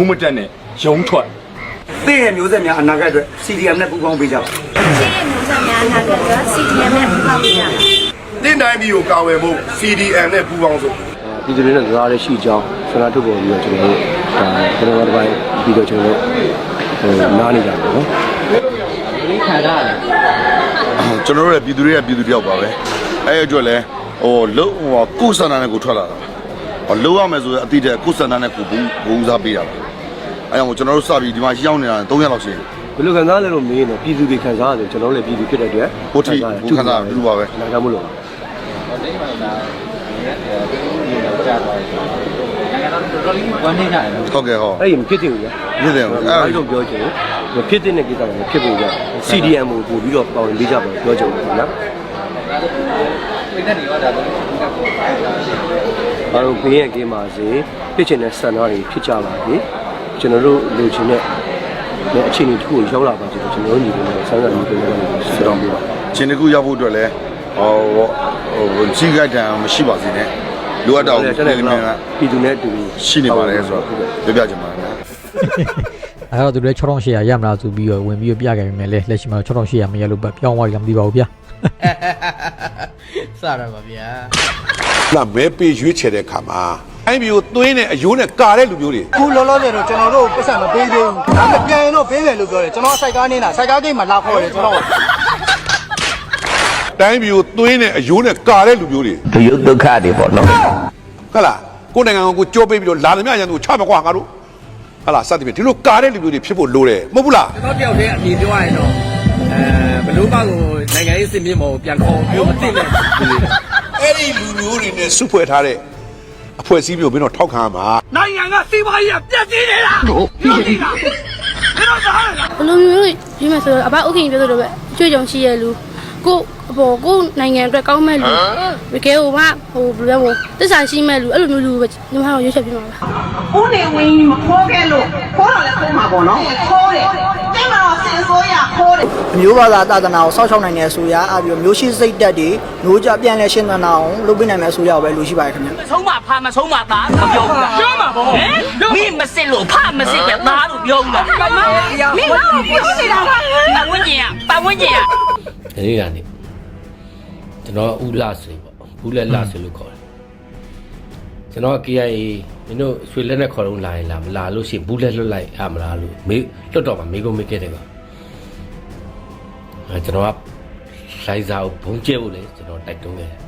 ဘုံမတက်နဲ့ရုံထွက်သိရဲ့မျိုးဆက်များအနာဂတ်အတွက် CDM နဲ့ပူးပေါင်းပေးကြပါရှိတဲ့မျိုးဆက်များနာကြတော့ CDM နဲ့ပူးပေါင်းကြတာတင်းတိုင်းပြည်ကိုကာဝယ်ဖို့ CDM နဲ့ပူးပေါင်းစို့ပြည်သူတွေနဲ့ကြားရရှိကြောင်းဆန္ဒထုတ်ပေါ်ပြီးတော့ကျွန်တော်တို့ဒါကျွန်တော်တို့တစ်ပိုင်းပြီးတော့ကျွန်တော်တို့ဟိုနားနေကြတယ်နော်ကျွန်တော်တို့ရဲ့ပြည်သူတွေကပြည်သူတယောက်ပါပဲအဲ့အတွက်လဲဟိုလုံးဟိုကိုယ်စန္ဒနဲ့ကိုထွက်လာတာဟိုလုံးရမယ်ဆိုရင်အတိတ်ကိုယ်စန္ဒနဲ့ကိုဘူးဘူးစားပေးတာပါ အဲ့ကြောင့်ကျွန်တော်တို့စပြီးဒီမှာရောက်နေတာ3ရက်လောက်ရှိတယ်ဘယ်လိုခံစားလဲလို့မေးရင်တော့ပြည်သူတွေခံစားရတယ်ကျွန်တော်တို့လည်းပြည်သူဖြစ်တဲ့အတွက်ဟုတ်တယ်ဘူးခံစားဘူးပါပဲနားကြမလို့ပါဟုတ်ကဲ့ဟောအဲ့ဒီမဖြစ်တင်ဘူးဗျာဖြစ်တယ်ဟုတ်အဲ့ဒါပြောချင်မဖြစ်တဲ့ကိစ္စတွေဖြစ်ဖို့ကြ CDM ကိုပို့ပြီးတော့ပေါဝင်ပေးကြပါပြောချင်တယ်နော်အားလုံးဘေးရန်ကင်းပါစေဖြစ်ချင်တဲ့ဆန္ဒတွေဖြစ်ကြပါစေ ကျွန်တော်တို့လူချင်းနဲ့နဲ့အခြေအနေတစ်ခုကိုရောက်လာပါစေကျွန်တော်တို့ညီတွေနဲ့ဆန္ဒညီတွေနဲ့ဆက်တော်ပြပါချင်းတစ်ခုရောက်ဖို့အတွက်လဲဟိုဟိုကြီးကြိုက်တယ်မရှိပါစေနဲ့လိုအပ်တာကိုတက်ပြည်တဲ့သူကတွေကပြည်သူနဲ့အတူရှိနေပါတယ်ဆိုတော့ပြောပြချင်ပါတယ်အဲ့တော့သူတို့6800ရမလားဆိုပြီးတော့ဝင်ပြီးတော့ပြခဲ့ပြီမဲ့လဲလက်ရှိမှာ6800မရလို့ပဲပြောင်းသွားပြီလားမသိပါဘူးဗျာစရပါဗျာ လာမဲပေးရွေးချယ်တဲ့ခါမှာအဲ့ဒီကိုသွင်းတဲ့အယိုးနဲ့ကာတဲ့လူမျိုးတွေခုလောလောဆယ်တော့ကျွန်တော်တို့ပတ်စံမပေးသေးဘူးဒါပေမဲ့ပြန်ရင်တော့ပေးတယ်လို့ပြောတယ်ကျွန်တော်စိုက်ကားနေတာစိုက်ကားဂိတ်မှာလာခေါ်တယ်ကျွန်တော်တိုင်းပြည်ကိုသွင်းတဲ့အယိုးနဲ့ကာတဲ့လူမျိုးတွေဒုယုဒုက္ခတွေပေါ့နော်ဟုတ်လားကိုယ်နိုင်ငံကိုကြောပေးပြီးတော့လာသမျှရန်သူကိုချမကွာငါတို့ဟုတ်လားစသဖြင့်ဒီလိုကာတဲ့လူမျိုးတွေဖြစ်ဖို့လိုတယ်မဟုတ်ဘူးလားကျွန်တော်တယောက်တည်းအမြင်ပြောရရင်တော့အဲဘလို့မကိုနိုင်ငံရေးစင်မြင့်မော်ကိုပြန်ခေါ်ပြောမသိနဲ့ အဲ့ဒီလူမျိုးတွေနဲ့စုဖွဲ့ထားတဲ့အဖွဲ့အစည်းမျိုးမင်းတို့ထောက်ခံရမှာနိုင်ငံကစီးပွားရေးကပြတ်သေးတယ်လားပြောကြည့်လားဘယ်တော့သားလဲဘလိုမျိုးရွေးမယ်ဆိုတော့အဘဥက္ကဋ္ဌပြောဆိုတော့ပဲအကျွေးကြုံရှိရလူကိုအ ပေါ်ကိုနိုင်ငံအတွက်ကောင်းမဲ့လူတကယ်ဟိုမှဟိုဘယ်လိုလဲတစ္ဆာရှိမဲ့လူအဲ့လိုမျိုးလူပဲညီမတို့ရွေးချယ်ပြမှာပါဦးနေဝင်းကြီးမခိုးခဲ့လို့ခိုးတော့လည်းခိုးမှာပေါ့နော်ခိုးတယ်တိတ်မတော့စင်ဆိုးရခိုးတယ်မျိုးဘာသာသာသနာကိုစောင့်ရှောက်နိုင်တဲ့အဆိုအရအပြီးတော့မျိုးရှိစိတ်တက်တွေမျိုးကြပြန်လဲရှင်းသနာအောင်လုပ်ပေးနိုင်မယ့်အဆိုအရကိုပဲလူရှိပါတယ်ခင်ဗျဆုံးမဖာမဆုံးမသားမပြောဘူးလားပြောမှာပေါ့ဟမ်မင်းမစစ်လို့ဖမစစ်ပဲသားလို့ပြောဘူးလားမင်းကတော့ပြောနေတာပါပတ်ဝန်းကျင်ကပတ်ဝန်းကျင်ကဒီနေ့ကနေ ကျွန်တော်ဥလာဆွေပေါ့ဘူးလက်လာဆွေလို့ခေါ်တယ်ကျွန်တော် KIA မင်းတို့ဆွေလက်နဲ့ခေါ်တော့လာရင်လာမလာလို့ရှိရင်ဘူးလက်လွတ်လိုက်အမလားလို့မေးလွတ်တော့မှာမေးကုန်မေးခဲ့တယ်ကွာအဲကျွန်တော်ကလိုက်စားကိုဘုံကျဲဖို့လေကျွန်တော်တိုက်တွန်းခဲ့တယ်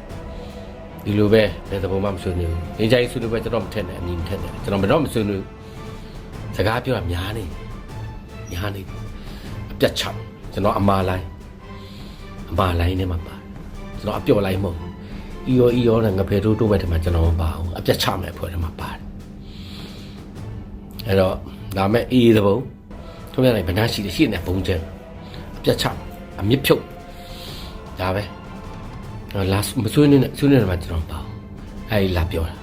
ဒီလိုပဲဘယ်သဘောမှမဆွေးနွေးဘူးအင်းကြိုင်းဆွေးနွေးပဲကျွန်တော်မထက်နဲ့အမြင်မထက်နဲ့ကျွန်တော်ဘယ်တော့မဆွေးနွေးဘူးစကားပြောတာများနေများနေအပြတ်ချောင်းကျွန်တော်အမာလိုက်အမလိုင်းထဲမှာပါ ကျွန်တော်အပြော့လိုက်မဟုတ်ဘူးအီယောအီယောနဲ့ငဖယ်တိုးတိုးပဲထဲမှာကျွန်တော်မပါဘူးအပြတ်ချမယ်ဖွဲ့ထဲမှာပါတယ်အဲ့တော့ဒါမဲ့အေးသဘုံထုံးရနိုင်ဗနာရှိတယ်ရှိနေဘုံကျန်အပြတ်ချအမြင့်ဖြုတ်ဒါပဲတော့လာမဆွေးနေနဲ့ဆွေးနေတယ်မှာကျွန်တော်ပါဘူးအဲ့ဒီလာပြောတာ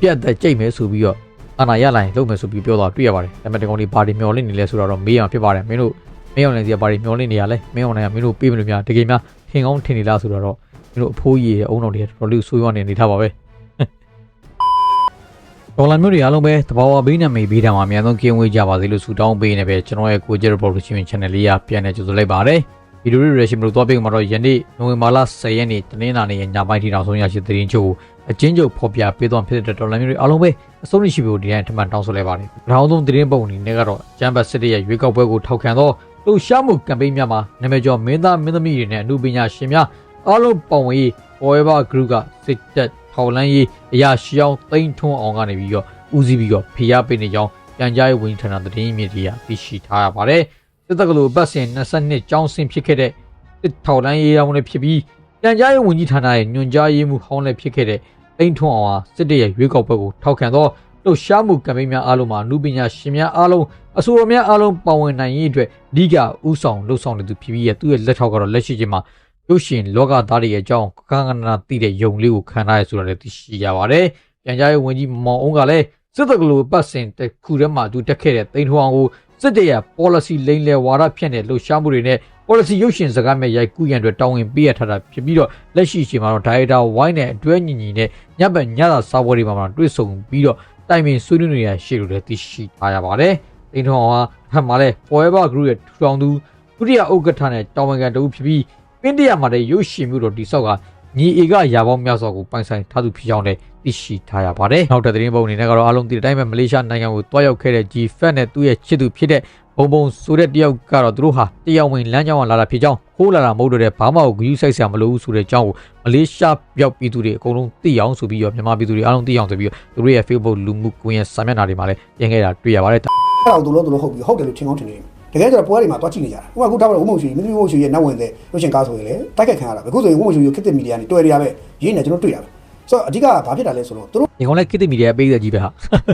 ပြတ်သက်ကြိတ်မယ်ဆိုပြီးတော့အာနာရလိုက်လုပ်မယ်ဆိုပြီးပြောတော့တွေ့ရပါတယ်ဒါပေမဲ့ဒီကောင်လေးဘာတွေမျောလင့်နေလဲဆိုတော့မေးအောင်ဖြစ်ပါတယ်မင်းတို့မင်းအောင်လည်းစီကဘာတွေမျောလင့်နေရလဲမင်းအောင်လည်းကမင်းတို့ပေးမလို့များတကယ်များ ထင်ကောင်းထင်နေလားဆိုတော့မင်းတို့အဖိုးကြီးရဲ့အုံတော်တွေတော်တော်လေးဆိုးရွားနေနေထားပါပဲဒေါ်လာမျိုးတွေအားလုံးပဲတဘာဝဘေးနဲ့မေးဘေးတံမှာအများဆုံးကင်းဝေးကြပါစေလို့ဆုတောင်းပေးနေပဲကျွန်တော်ရဲ့ကိုကျရပေါ်လို့ရှိရင် channel လေးကပြန်နေကြိုဆိုလိုက်ပါတယ်ဗီဒီယိုတွေရရှိမလို့သွားပေးမှာတော့ယနေ့နိုဝင်ဘာလ10ရက်နေ့တနင်္လာနေ့ညပိုင်းထိနောက်ဆုံးရရှိသတင်းချုပ်အချင်းချုပ်ဖော်ပြပေးသွားဖြစ်တဲ့ဒေါ်လာမျိုးတွေအားလုံးပဲအဆုံးရှိဖို့ဒီတိုင်းထမှန်တောင်းဆိုလိုက်ပါတယ်ပထမဆုံးသတင်းပုံအနေနဲ့ကတော့ကျမ်းပတ်စစ်တဲ့ရဲ့ရွေးကောက်ပွဲကိုထောက်ခံသော လှုပ်ရှားမှုကမ်ပိန်းများမှာနာမည်ကျော်မင်းသားမင်းသမီးတွေနဲ့အမှုပညာရှင်များအားလုံးပါဝင်ရေး Forever Group ကစစ်တပ်ထောက်လန်းရေးအရာရှိအောင်တိမ့်ထွန်းအောင်ကနေပြီးတော့ဦးစီးပြီးတော့ဖိအားပေးနေကြောင်းပြန်ကြားရေးဝန်ကြီးဌာနသတင်းမြစ်ကြီးကသိရှိထားရပါတယ်စစ်တပ်ကလို့ပတ်စဉ်22ကျောင်းဆင်းဖြစ်ခဲ့တဲ့စစ်ထောက်လန်းရေးအောင်လည်းဖြစ်ပြီးပြန်ကြားရေးဝန်ကြီးဌာနရဲ့ညွှန်ကြားရေးမှူးဟောင်းလည်းဖြစ်ခဲ့တဲ့တိမ့်ထွန်းအောင်ဟာစစ်တပ်ရဲ့ရွေးကောက်ပွဲကိုထောက်ခံသော လှုပ်ရှားမှုကမ်ပိန်းများအားလုံးမှာအမှုပညာရှင်များအားလုံးအဆိုတော်များအားလုံးပါဝင်နိုင်ရေးအတွက်အဓိကဥဆောင်လှုပ်ဆောင်နေသူဖြစ်ပြီးရဲ့သူ့ရဲ့လက်ထောက်ကတော့လက်ရှိချိန်မှာရုပ်ရှင်လောကသားတွေရဲ့အကြောင်းကကနနာသိတဲ့ယုံလေးကိုခံထားရဆိုတာလည်းသိရှိရပါတယ်။ပြန်ကြားရေးဝန်ကြီးမောင်အောင်ကလည်းစစ်တပ်ကလို့ပတ်စဉ်တစ်ခုထဲမှာသူတက်ခဲ့တဲ့တိန်ထွန်းအောင်ကိုစစ်တပ်ရဲ့ policy လိမ့်လေဝါဒဖြန့်တဲ့လှုပ်ရှားမှုတွေနဲ့ policy ရုပ်ရှင်စကားမဲ့ရိုက်ကူးရန်အတွက်တောင်းဝင်ပေးရထားတာဖြစ်ပြီးတော့လက်ရှိချိန်မှာတော့ director wine နဲ့အတွဲညီညီနဲ့ညဘက်ညသာစာပွဲတွေမှာတွေ့ဆုံပြီးတော့ တိုင်ပင်ဆွေးနွေးနေရရှိလို့လည်းသိရှိထားရပါတယ်။တိန်ထွန်းအောင်ကဟမ်မှာလဲ Forever Group ရဲ့ထူထောင်သူဒုတိယဥက္ကဋ္ဌနဲ့တာဝန်ခံတဦးဖြစ်ပြီးပင်းတရမှာတဲ့ရုပ်ရှင်မျိုးတော်တိဆောက်ကညီအေကရာပေါင်းများစွာကိုပိုင်ဆိုင်ထားသူဖြစ်ကြောင်းလည်း သိရှိထားရပါတယ်။နောက်တဲ့သတင်းပုံအနေနဲ့ကတော့အားလုံးသိတဲ့အတိုင်းပဲမလေးရှားနိုင်ငံကိုတွားရောက်ခဲ့တဲ့ G-Fat နဲ့သူ့ရဲ့ချစ်သူဖြစ်တဲ့ဘုံဘုံဆိုတဲ့တယောက်ကတော့သူတို့ဟာတရားဝင်လမ်းကြောင်းကလာတာဖြစ်ကြောင်းဟိုးလာတာမဟုတ်တော့တဲ့ဘာမှကိုဂရုစိုက်စရာမလိုဘူးဆိုတဲ့အကြောင်းကိုမလေးရှားရောက်ပြည်သူတွေအကုန်လုံးသိအောင်ဆိုပြီးတော့မြန်မာပြည်သူတွေအားလုံးသိအောင်ဆိုပြီးတော့သူတို့ရဲ့ Facebook လူမှုကွန်ရက်စာမျက်နှာတွေမှာလည်းပြင်ခဲ့တာတွေ့ရပါတယ်အဲ့ဒါကိုသူတို့သူတို့ဟုတ်ပြီဟုတ်တယ်လို့ထင်ကောင်းထင်နေတယ်တကယ်ကျတော့ပွဲတွေမှာတွားကြည့်နေကြတာဥပမာခုထားပါတော့ဝုံမုံရှိမင်းဝုံရှိရဲ့နောက်ဝင်တဲ့ရုပ်ရှင်ကားဆိုရင်လေတိုက်ခိုက်ခံရတာပဲအခုဆိုရင်ဝုံမုံရှိရဲ့ခစ်တစ်မီဒီယာနဲ့တွေ့ရပဲရင်းနေကျွန်တော်တွေ့ရပဲ ဆိုတော့အဓိကကဘာဖြစ်တာလဲဆိုတော့သူတို့ဒီကောင်လည်းကိတ္တိမီဒီယာပေးတဲ့ကြီးပဲဟာ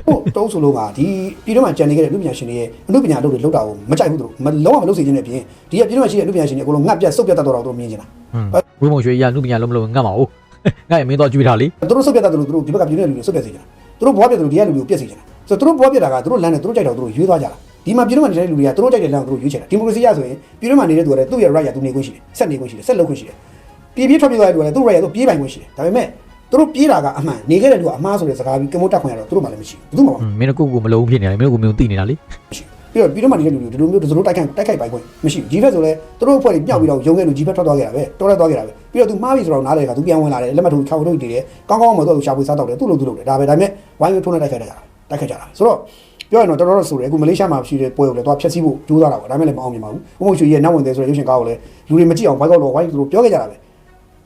ဟုတ်တုံးဆိုလို့ကဒီပြည်တော်မှာကြံနေခဲ့တဲ့လူပညာရှင်တွေရဲ့အမှုပညာလုပ်တွေလုပ်တာကိုမကြိုက်ဘူးသူတို့မလုံးဝမလုပ်စေချင်တဲ့အပြင်ဒီကပြည်တော်မှာရှိတဲ့လူပညာရှင်တွေအကုန်လုံးငတ်ပြတ်စုပ်ပြတ်တတ်တော့သူတို့မြင်နေတာဝင်းမုံရွှေရလူပညာလုံးမလုံးငတ်မှာဟုတ်ငါ့ရမင်းတော့ကြွေးထားလေသူတို့စုပ်ပြတ်တတ်တယ်လို့သူတို့ဒီဘက်ကပြည်တော်လူတွေစုပ်ပြတ်စေချင်တာသူတို့ဘွားပြတ်တယ်လို့ဒီကလူတွေကိုပြတ်စေချင်တာဆိုတော့သူတို့ဘွားပြတ်တာကသူတို့လမ်းနဲ့သူတို့ကြိုက်တော့သူတို့ရွေးသွားကြတာဒီမှာပြည်တော်မှာနေတဲ့လူတွေကသူတို့ကြိုက်တဲ့လမ်းကိုသူတို့ရွေးချင်တာဒီမိုကရေစီရဆိုရင်ပြည်တော်မှာနေတဲ့သူကလည်းသူ့ရဲ့ right ရသူနေခွင့်ရှိတယ်ဆက်နေခွင့်ရှိတယ်ဆက်လုပ်ခွင့်ရှိတယ်ပြည်ပြည်ထွက်ပြေးသွားတဲ့လူကလည်းသူ့ right ရသူပြေးပိုင်ခွင့်ရှိတယ်ဒါပေမဲ့ သူတို့ပြေးတာကအမှန်နေခဲ့တဲ့လူကအမှားဆိုတဲ့စကားပြီးကမိုးတက်ခွင့်ရတော့သူတို့မှလည်းမရှိဘူးဘူးမှမမင်းတို့ကိုကိုမလုံးဖြစ်နေတယ်မင်းတို့ကိုမျိုးသိနေတာလေမရှိပြီးတော့ပြီးတော့မှနေတဲ့လူတွေဒီလိုမျိုးဒီလိုတိုက်ခိုက်တိုက်ခိုက်ပိုင်ခွင့်မရှိဘူးဂျီဖက်ဆိုလဲသူတို့အဖွဲ့တွေပြောက်ပြီးတော့ရုံခဲ့လူဂျီဖက်ထွက်သွားခဲ့တာပဲတော်ရက်သွားခဲ့တာပဲပြီးတော့သူမှားပြီဆိုတော့နားလေကသူပြန်ဝင်လာတယ်လက်မှတ်ထိုးခေါက်ထုတ်တည်တယ်ကောင်းကောင်းမှတော့သူရှာဖွေစားတော့တယ်သူ့လိုသူ့လိုတယ်ဒါပဲဒါပေမဲ့ဝိုင်းဝန်းထိုးနေတိုက်ခိုက်ကြတာတိုက်ခိုက်ကြတာဆိုတော့ပြောရင်တော့တော်တော်ဆိုတယ်အခုမလေးရှားမှာရှိတဲ့ပွဲကိုလည်းတော့ဖျက်ဆီးဖို့ကြိုးစားတာပါဒါပေမဲ့လည်းမအောင်မြင်ပါဘူးဘုံဘုံရွှေရဲ့နောက်ဝင်တယ်ဆိုတဲ့ရုပ်ရှင်ကားကိုလည်းလူတွေမကြည့်အောင်ဘိုက်ကောက်တော့ဝိုင်းသူတို့ပြောခဲ့ကြတာပဲ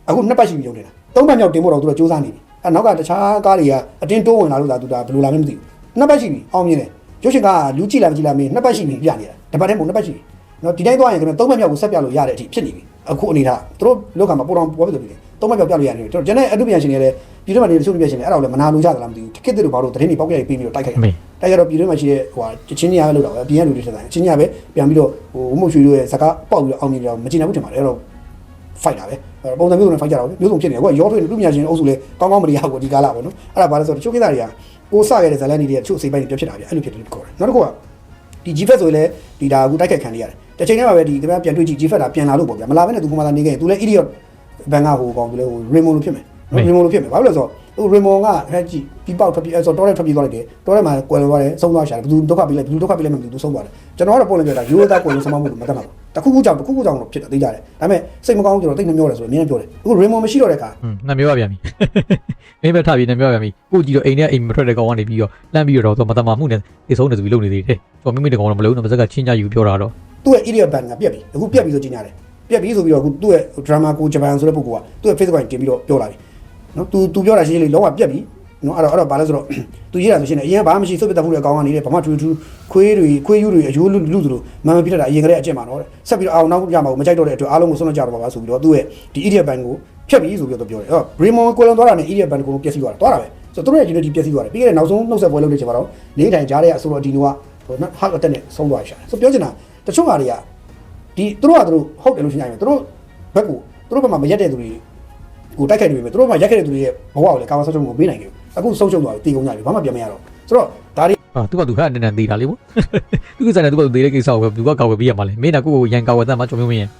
အခုနှစ်ပတ်ရှိပြီရုံနေတာ သုံးပတ်မြောက်တင်ဖို့တော့သူတို့ကြိုးစားနေပြီအဲနောက်ကတခြားကားတွေကအတင်းတိုးဝင်လာလို့သာသူဒါဘယ်လိုလာမှမသိဘူးနှစ်ပတ်ရှိပြီအောင်မြင်တယ်ရုပ်ရှင်ကားကလူကြည့်လာမကြည့်လာမင်းနှစ်ပတ်ရှိပြီပြနေတာတပတ်တည်းမဟုတ်နှစ်ပတ်ရှိပြီနော်ဒီတိုင်းသွားရင်ကျွန်တော်သုံးပတ်မြောက်ကိုဆက်ပြလို့ရတဲ့အထိဖြစ်နေပြီအခုအနေထားသူတို့လောက်ကမှာပိုတော်ပေါ်ပြီးတော့ပြီသုံးပတ်မြောက်ပြလို့ရတယ်ကျွန်တော်ကျန်တဲ့အတုပညာရှင်တွေလည်းပြည်တွင်းမှာနေတဲ့စုပညာရှင်တွေအဲ့ဒါကိုလည်းမနာလို့ကြသလားမသိဘူးခစ်တဲ့တို့ဘာလို့သတင်းတွေပေါက်ပြရပြီးပြီးတော့တိုက်ခိုက်တယ်တိုက်ရတော့ပြည်တွင်းမှာရှိတဲ့ဟိုချင်းကြီးရပဲလို့တော့ပဲပြည်ရလူတွေထက်တယ်ချင်းကြီးရပဲပြန်ပြီးတော့ဟိုဝမှုရွှေတို့ရဲ့ဇကာပေါက်ပြီးတော့အောင်မြင်ကြတော့မကျင်နိုင်ဘူးထင်ပါတယ်အဲ့တော့ fight တာပဲအဲ့ပုံစံမျိုးစုံနဲ့ fight ကြတာပဲမျိုးစုံဖြစ်နေတယ်ကွာရောထွေးလူပညာရှင်အုပ်စုလည်းကောင်းကောင်းမရဘူးဒီကားလာပဲနော်အဲ့ဒါဘာလဲဆိုတော့တချို့ကိစ္စတွေကကိုစခဲ့တဲ့ဇာတ်လမ်းတွေတချို့စိတ်ပိုင်းတွေပြတ်ဖြစ်တာဗျအဲ့လိုဖြစ်တယ်လို့ခေါ်တယ်နောက်တစ်ခုကဒီ GFET ဆိုရင်လည်းဒီဒါအခုတိုက်ခိုက်ခံရရတယ်တစ်ချိန်တည်းမှာပဲဒီခင်ဗျာပြန်တွေ့ကြည့် GFET တာပြန်လာလို့ပေါ့ဗျာမလာဘဲနဲ့သူကမှလာနေခဲ့ရင်သူလည်း idiot ဘန်ကဟိုကောင်သူလည်းဟို Raymond လို့ဖြစ်မယ်နော် Raymond လို့ဖြစ်မယ်ဘာလို့လဲဆိုတော့ဟို Raymond ကဟဲ့ကြည့်ပြီးပေါက်ထွက်ပြီးအဲ့ဆိုတော့တော်ရဲထွက်ပြီးသွားလိုက်တယ်တော်ရဲမှာကွယ်လွန်သွားတယ်ဆုံးသွားရှာတယ်ဘယ်သူဒုက္ခပေးလိုက်ဘယ်သူဒုက္ခပေးလိုက်မှမသိဘူးသူဆုံးသွားတယ်ကျွန်တော်ကတော့ပုံလည်းပြောတာရိုးသားကွယ်လွန်ဆုံးမမှုလို့မတတ်ပါဘူး တခုခုကြောင့်တခုခုကြောင့်တော့ဖြစ်တယ်သိကြတယ်ဒါပေမဲ့စိတ်မကောင်းကျွန်တော်တိတ်နှမျောတယ်ဆိုတော့အမြင်နဲ့ပြောတယ်အခု Raymond မရှိတော့တဲ့အခါဟွန်းနှမျိုးပါပြန်ပြီမင်းပဲထားပြီးနှမျိုးပါပြန်ပြီကိုကြည့်တော့အိမ်နဲ့အိမ်မထွက်တဲ့ကောင်ကနေပြီးတော့လှမ်းပြီးတော့တော့မတမမှုနဲ့အိဆုံးနေဆိုပြီးလုပ်နေသေးတယ်ဆိုတော့မိမိတကောင်တော့မလုံးတော့ပါဇက်ကချင်းကြယူပြောတာတော့သူ့ရဲ့ idiot band ကပြက်ပြီအခုပြက်ပြီဆိုကြီးညာတယ်ပြက်ပြီဆိုပြီးတော့အခုသူ့ရဲ့ drama ကိုဂျပန်ဆိုတဲ့ပုဂ္ဂိုလ်ကသူ့ရဲ့ Facebook ကိုတင်ပြီးတော့ပြောလာပြီနော် तू तू ပြောတာရှင်းရှင်းလေးလုံးဝပြက်ပြီ နော်အဲ့တော့အဲ့တော့ဘာလဲဆိုတော့ तू ရေးတာဆိုရှင်းနေအရင်ကဘာမှမရှိစုပ်ပြတ်တတ်မှုတဲ့အကောင်ကနေတယ်ဘာမှထူးထူးခွေးတွေခွေးယူတွေအယိုးလူလူသလိုမမပြတ်တာအရင်ကလေးအကျင့်ပါတော့တဲ့ဆက်ပြီးတော့အောင်နောက်ကြမှာမကြိုက်တော့တဲ့အတွက်အားလုံးကိုဆုံးတော့ကြတော့ပါပါဆိုပြီးတော့သူ့ရဲ့ဒီ idiot band ကိုဖြတ်ပြီဆိုပြီးတော့ပြောတယ်အဲ့တော့ Raymond ကိုလွန်သွားတာနဲ့ idiot band ကိုပျက်စီးသွားတာသွားတာပဲဆိုတော့သူတို့ရဲ့ unity ပျက်စီးသွားတယ်ပြီးခဲ့တဲ့နောက်ဆုံးနှုတ်ဆက်ပွဲလုပ်နေချင်ပါတော့နေထိုင်ကြားတဲ့အဆိုတော့ဒီနိုကဟို heart attack နဲ့ဆုံးသွားရှာတယ်ဆိုပြောချင်တာတချို့ဟာတွေကဒီသူတို့ကသူတို့ဟုတ်တယ်လို့ရှင်းရမယ်သူတို့ဘက်ကိုသူတို့ဘက်မှာမရက်တဲ့သူတွေကိုတိုက်ခိုက်နေပြီသူတို့ဘက်မှာရက်ခဲ့တဲ့သူတွေရဲ့ဘဝကိုလည်းကာဝါဆော့ချုံကိုပေးနိုင်ခဲ့ အခုဆုံးရှုံးသွားပြီတည်ကုန်ကြပြီဘာမှပြန်မရတော့ဆိုတော့ဒါတွေဟာသူကသူခက်အနေနဲ့သေးတာလေဗောသူကစတဲ့သူကသေးတဲ့ကိစ္စကိုပဲသူကကောက်ဝယ်ပေးရမှာလေမင်းကကိုကိုရန်ကောက်ဝယ်တတ်မှကြော်မျိုးမင်းရင်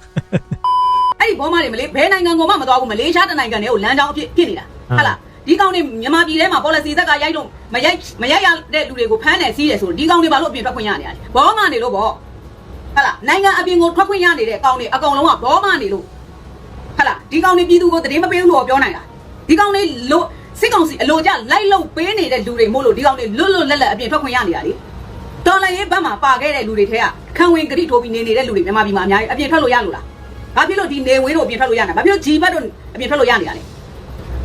အဲ့ဒီဘောမတွေမလေးဘယ်နိုင်ငံကိုမှမသွားဘူးမလေးရှားတနိုင်ငံတည်းကိုလမ်းကြောင်းအဖြစ်ဖြစ်နေတာဟုတ်လားဒီကောင်တွေမြန်မာပြည်ထဲမှာ policy သက်ကရိုက်လို့မရိုက်မရိုက်ရတဲ့လူတွေကိုဖမ်းတယ်စီးတယ်ဆိုတော့ဒီကောင်တွေဘာလို့အပြင်ထွက်ခွင့်ရနေရလဲဘောမနေလို့ဗောဟုတ်လားနိုင်ငံအပြင်ကိုထွက်ခွင့်ရနေတဲ့ကောင်တွေအကောင်လုံးကဘောမနေလို့ဟုတ်လားဒီကောင်တွေပြည်သူကိုတည်မပေးဘူးလို့ပြောနိုင်တာဒီကောင်တွေလို့ စစ်ကောင်စီအလိုကြလိုက်လို့ပေးနေတဲ့လူတွေမို့လို့ဒီကောင်တွေလွတ်လွတ်လပ်လပ်အပြင်ထွက်ခွင့်ရနေတာလေတော်လည်းရေးဘက်မှာပါခဲ့တဲ့လူတွေထဲကခံဝင်ဂရိထိုးပြီးနေနေတဲ့လူတွေမြန်မာပြည်မှာအများကြီးအပြင်ထွက်လို့ရလို့လားဘာဖြစ်လို့ဒီနေဝင်းတို့အပြင်ထွက်လို့ရနေတာဘာဖြစ်လို့ဂျီဘတ်တို့အပြင်ထွက်လို့ရနေတာလဲ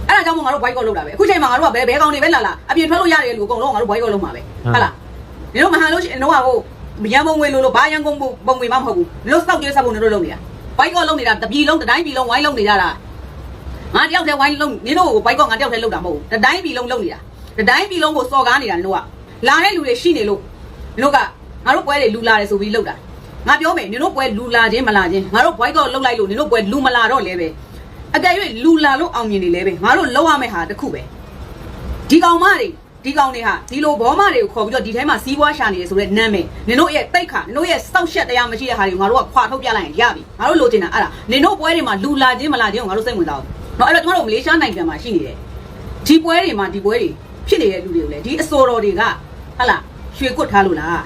အဲ့ဒါကြောင့်မို့ငါတို့ boycott လုပ်တာပဲအခုချိန်မှာငါတို့ကဘယ်ဘဲကောင်းနေပဲလာလာအပြင်ထွက်လို့ရတယ်လို့အကုန်လုံးငါတို့ boycott လုပ်မှာပဲဟုတ်လားဒီလိုမဟန်လို့ရှိရင်တော့ဟိုရန်ကုန်ဝင်လို့လို့ဘာရန်ကုန်ပုံဝင်မှမဟုတ်ဘူးဒီလိုစောက်ကျဲဆက်ဖို့နေတို့လုပ်နေတာ boycott လုပ်နေတာတပြည်လုံးတစ်တိုင်းပြည်လုံးဝိုင်းလုပ်နေကြတာ ငါတယောက်တည်းဝိုင်းလုံးနင်တို့ကို boycott ငါတယောက်တည်းလုပ်တာမဟုတ်ဘူးတစ်တိုင်းပြည်လုံးလုပ်နေတာတစ်တိုင်းပြည်လုံးကိုစော်ကားနေတာနင်တို့ကလာတဲ့လူတွေရှိနေလို့နင်တို့ကငါတို့ပွဲတွေလူလာတယ်ဆိုပြီးလုပ်တာငါပြောမယ်နင်တို့ပွဲလူလာခြင်းမလာခြင်းငါတို့ boycott လုပ်လိုက်လို့နင်တို့ပွဲလူမလာတော့လဲပဲအကယ်၍လူလာလို့အောင်မြင်နေလဲပဲငါတို့လောက်ရမယ့်ဟာတစ်ခုပဲဒီကောင်မတွေဒီကောင်တွေဟာဒီလိုဘောမတွေကိုခေါ်ပြီးတော့ဒီထဲမှာစီးပွားရှာနေတယ်ဆိုတော့နာမည်နင်တို့ရဲ့တိတ်ခါနင်တို့ရဲ့စောက်ရှက်တရားမရှိတဲ့ဟာတွေကိုငါတို့ကခွာထုတ်ပြလိုက်ရင်ရပြီငါတို့လိုချင်တာအဲ့ဒါနင်တို့ပွဲတွေမှာလူလာခြင်းမလာခြင်းကိုငါတို့စိတ်ဝင်စားဘူး နော်အဲ့တော့ကျမတို့မလေးရှားနိုင်ငံမှာရှိနေတယ်ဒီပွဲတွေမှာဒီပွဲတွေဖြစ်နေတဲ့လူတွေကိုလည်းဒီအစော်တော်တွေကဟလာရွှေကွတ်ထားလို့လား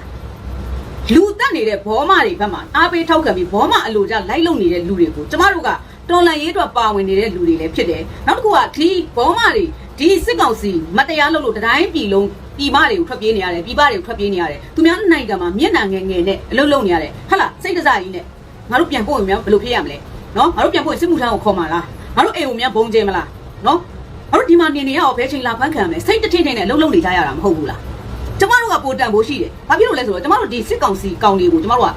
လူတက်နေတဲ့ဘောမတွေဘက်မှာအားပေးထောက်ခံပြီးဘောမအလိုကြလိုက်လုံနေတဲ့လူတွေကိုကျမတို့ကတော်လန်ရေးအတွက်ပါဝင်နေတဲ့လူတွေလည်းဖြစ်တယ်နောက်တစ်ခုကဒီဘောမတွေဒီစစ်ကောင်စီမတရားလုပ်လို့တိုင်းပြည်လုံးပြည်မတွေကိုထွက်ပြေးနေရတယ်ပြည်ပတွေကိုထွက်ပြေးနေရတယ်သူများနိုင်ငံမှာမျက်နှာငယ်ငယ်နဲ့အလုပ်လုပ်နေရတယ်ဟလာစိတ်ကြစားကြီးနဲ့ငါတို့ပြန်ပို့ရင်များဘယ်လိုဖြစ်ရမလဲနော်ငါတို့ပြန်ပို့ရင်စစ်မှုထမ်းကိုခေါ်မှာလား ငါတို့အိမ်ကိုများဘုံကျဲမလားနော်ငါတို့ဒီမှာနေနေရအောင်ဘယ်ချိန်လာဖမ်းခံရမလဲစိတ်တထင်းထင်းနဲ့အလုပ်လုပ်နေကြရတာမဟုတ်ဘူးလားကျမတို့ကပိုတန်ဖို့ရှိတယ်ဘာဖြစ်လို့လဲဆိုတော့ကျမတို့ဒီစစ်ကောင်စီကောင်တွေကိုကျမတို့